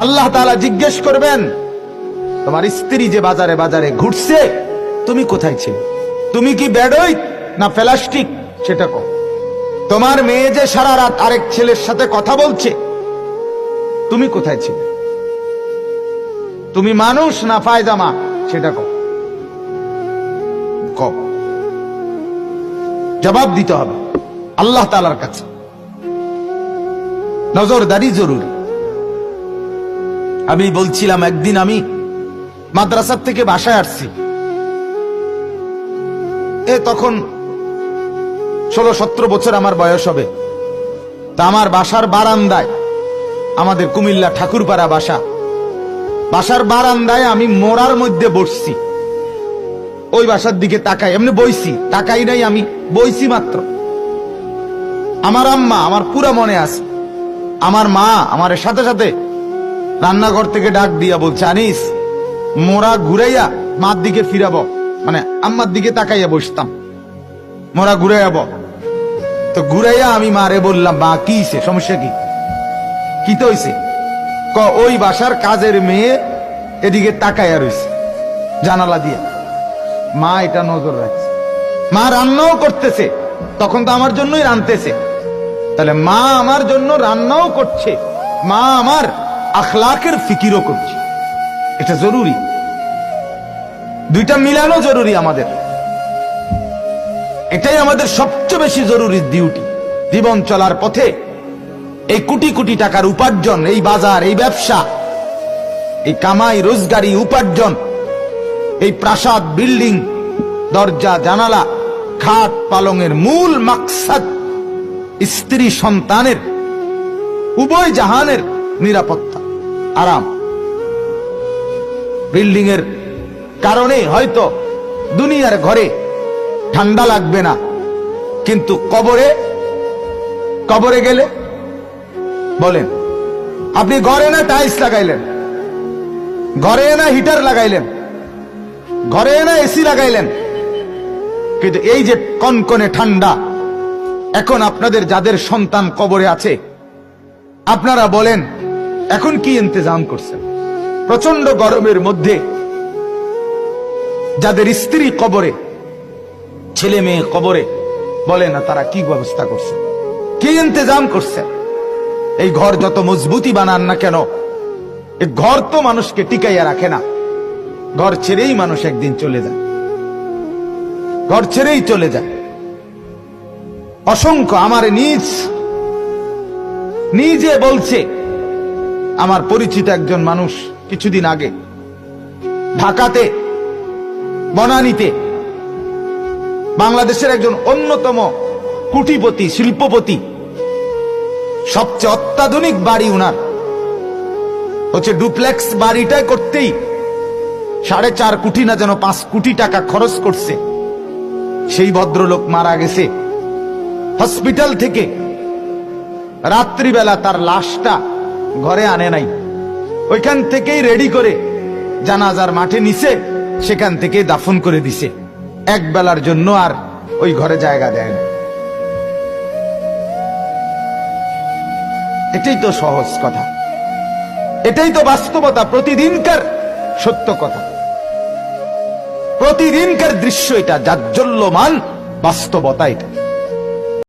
আল্লাহ তাআলা জিজ্ঞেস করবেন, তোমার স্ত্রী যে বাজারে বাজারে ঘুরছে, তুমি কোথায় ছিলে? তুমি কি বেডই না প্লাস্টিক? সেটা কো তোমার মেয়ে যে সারা রাত আরেক ছেলের সাথে কথা বলছে, তুমি কোথায় ছিলে? তুমি মানুষ না ফায়দামা সেটা কো কও। জবাব দিতে হবে আল্লাহ তালার কাছে। নজরদারি জরুরি। আমি বলছিলাম, একদিন আমি মাদ্রাসার থেকে বাসায় আসছি। এ তখন ষোলো সতেরো বছর আমার বয়স হবে। তা আমার বাসার বারান্দায়, আমাদের কুমিল্লা ঠাকুরপাড়া বাসা, বাসার বারান্দায় আমি মোড়ার মধ্যে বসছি। ওই বাসার দিকে তাকাই, এমনি বইছি, তাকাই নাই আমি, বইছি মাত্র। আমার আম্মা, আমার পুরা মনে আছে। আমার মা, আমার সাথে সাথে রান্নাঘর থেকে ডাক দিয়া বলছে, আনিস, মোরা ঘুরাইয়া মার দিকে ফিরাব। মানে আম্মার দিকে তাকাইয়া বসতাম। মোরা ঘুরাইয়াব তো ঘুরাইয়া আমি মারে বললাম, মা, কি সমস্যা কি? কি তো হইছে? ক, ওই বাসার কাজের মেয়ে এদিকে তাকাইয়া রইছে জানালা দিয়ে। মা, এটা নজর রাখছে। মা রান্নাও করতেছে, তখন তো আমার জন্যই রানতেছে তাহলে মা আমার জন্য রান্নাও করছে। মা আমার আখলাকের ফিকিরও করছে। এটা জরুরি। দুইটা মিলানো জরুরি আমাদের। এটাই আমাদের সবচেয়ে বেশি জরুরি ডিউটি জীবন চলার পথে এই কোটি কোটি টাকার উপার্জন, এই বাজার, এই ব্যবসা, এই কামাই, রোজগারি, উপার্জন, এই প্রাসাদ, বিল্ডিং, দরজা, জানালা, খাট পালংয়ের মূল মাকসাদ স্ত্রী সন্তানের, উভয় জাহানের নিরাপত্তা। আরাম। বিল্ডিং এর কারণে হয়তো দুনিয়ার ঘরে ঠান্ডা লাগবে না, কিন্তু কবরে কবরে গেলে বলেন, আপনি ঘরে না টাইলস লাগাইলেন? ঘরে না হিটার লাগাইলেন? ঘরে না এসি লাগাইলেন? কিন্তু এই যে কনকনে ঠান্ডা, এখন আপনাদের যাদের সন্তান কবরে আছে, আপনারা বলেন এখন কি ইন্তজাম করছেন? প্রচণ্ড গরমের মধ্যে যাদের স্ত্রী কবরে, ছেলে মেয়ে কবরে, বলে না তারা কি ব্যবস্থা করছে? কি ইন্তজাম করছে? এই ঘর যত মজবুতি বানান না কেন এই ঘর তো মানুষকে টিকাইয়া রাখে না। ঘর ছেড়েই মানুষ একদিন চলে যায়। ঘর ছেড়েই চলে যায়। অসংখ্য আমার নিজ, নিজে বলছে আমার পরিচিত একজন মানুষ কিছুদিন আগে ঢাকাতে, বনানীতে বাংলাদেশের একজন অন্যতম কুটিপতি, শিল্পপতি, সবচেয়ে অত্যাধুনিক বাড়ি উনার। হচ্ছে ডুপ্লেক্স বাড়িটাই করতেই সাড়ে চার কোটি না যেন পাঁচ কোটি টাকা খরচ করছে। সেই ভদ্রলোক মারা গেছে। হসপিটাল থেকে রাত্রিবেলা তার লাশটা ঘরে আনে নাই। ওইখান থেকেই রেডি করে জানাজার মাঠে নিছে, সেখান থেকে দাফন করে দিছে। এক বেলার জন্য আর ওই ঘরে জায়গা দেয় না। এটাই তো সহজ কথা। এটাই তো বাস্তবতা, প্রতিদিনকার সত্য কথা। প্রতিদিনকার দৃশ্য এটা, জাজ্জল্যমান বাস্তবতা এটা।